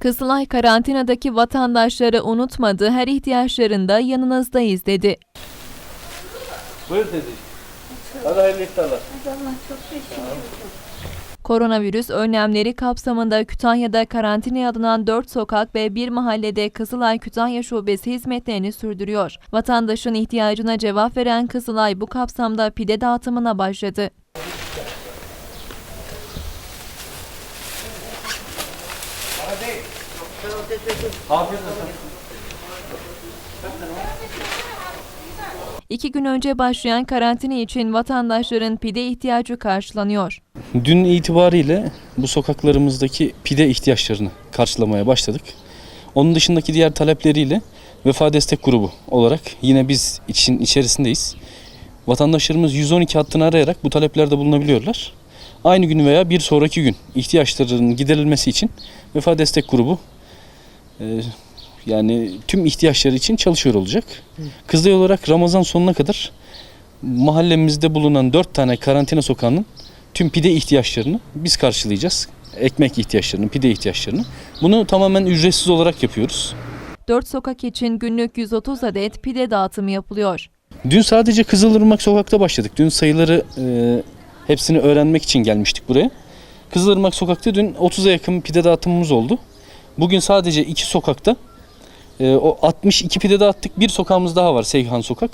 Kızılay karantinadaki vatandaşları unutmadı, her ihtiyaçlarında yanınızdayız dedi. Buyur dedi. Hadi hayırlı iftarlar. Allah çok teşekkür ederim. Koronavirüs önlemleri kapsamında Kütahya'da karantinaya alınan 4 sokak ve bir mahallede Kızılay Kütahya Şubesi hizmetlerini sürdürüyor. Vatandaşın ihtiyacına cevap veren Kızılay bu kapsamda pide dağıtımına başladı. Olsun. İki gün önce başlayan karantina için vatandaşların pide ihtiyacı karşılanıyor. Dün itibariyle bu sokaklarımızdaki pide ihtiyaçlarını karşılamaya başladık. Onun dışındaki diğer talepleriyle Vefa Destek Grubu olarak yine biz için içerisindeyiz. Vatandaşlarımız 112 hattını arayarak bu taleplerde bulunabiliyorlar. Aynı gün veya bir sonraki gün ihtiyaçlarının giderilmesi için Vefa Destek Grubu e, yani tüm ihtiyaçları için çalışıyor olacak. Kızılay olarak Ramazan sonuna kadar mahallemizde bulunan 4 tane karantina sokağının tüm pide ihtiyaçlarını biz karşılayacağız. Ekmek ihtiyaçlarını, pide ihtiyaçlarını. Bunu tamamen ücretsiz olarak yapıyoruz. 4 sokak için günlük 130 adet pide dağıtımı yapılıyor. Dün sadece Kızılırmak sokakta başladık. Dün sayıları e, hepsini öğrenmek için gelmiştik buraya. Kızılırmak sokakta dün 30'a yakın pide dağıtımımız oldu. Bugün sadece iki sokakta e, o 62 pide dağıttık. Bir sokağımız daha var Seyhan Sokak.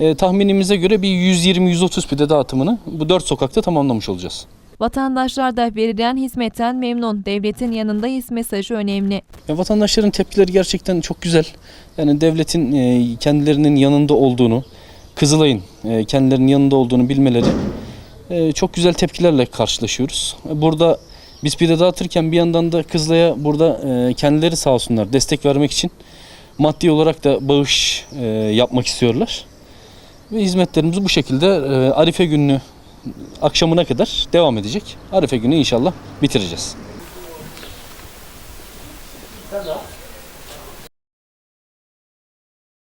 E, tahminimize göre bir 120-130 pide dağıtımını bu 4 sokakta tamamlamış olacağız. Vatandaşlar da verilen hizmetten memnun. Devletin yanındayız mesajı önemli. Ya vatandaşların tepkileri gerçekten çok güzel. Yani devletin e, kendilerinin yanında olduğunu, Kızılay'ın e, kendilerinin yanında olduğunu bilmeleri çok güzel tepkilerle karşılaşıyoruz. Burada biz pide dağıtırken bir yandan da Kızılay'a burada e, kendileri sağ olsunlar destek vermek için maddi olarak da bağış e, yapmak istiyorlar. Ve hizmetlerimiz bu şekilde e, Arife gününü akşamına kadar devam edecek. Arife günü inşallah bitireceğiz. Al.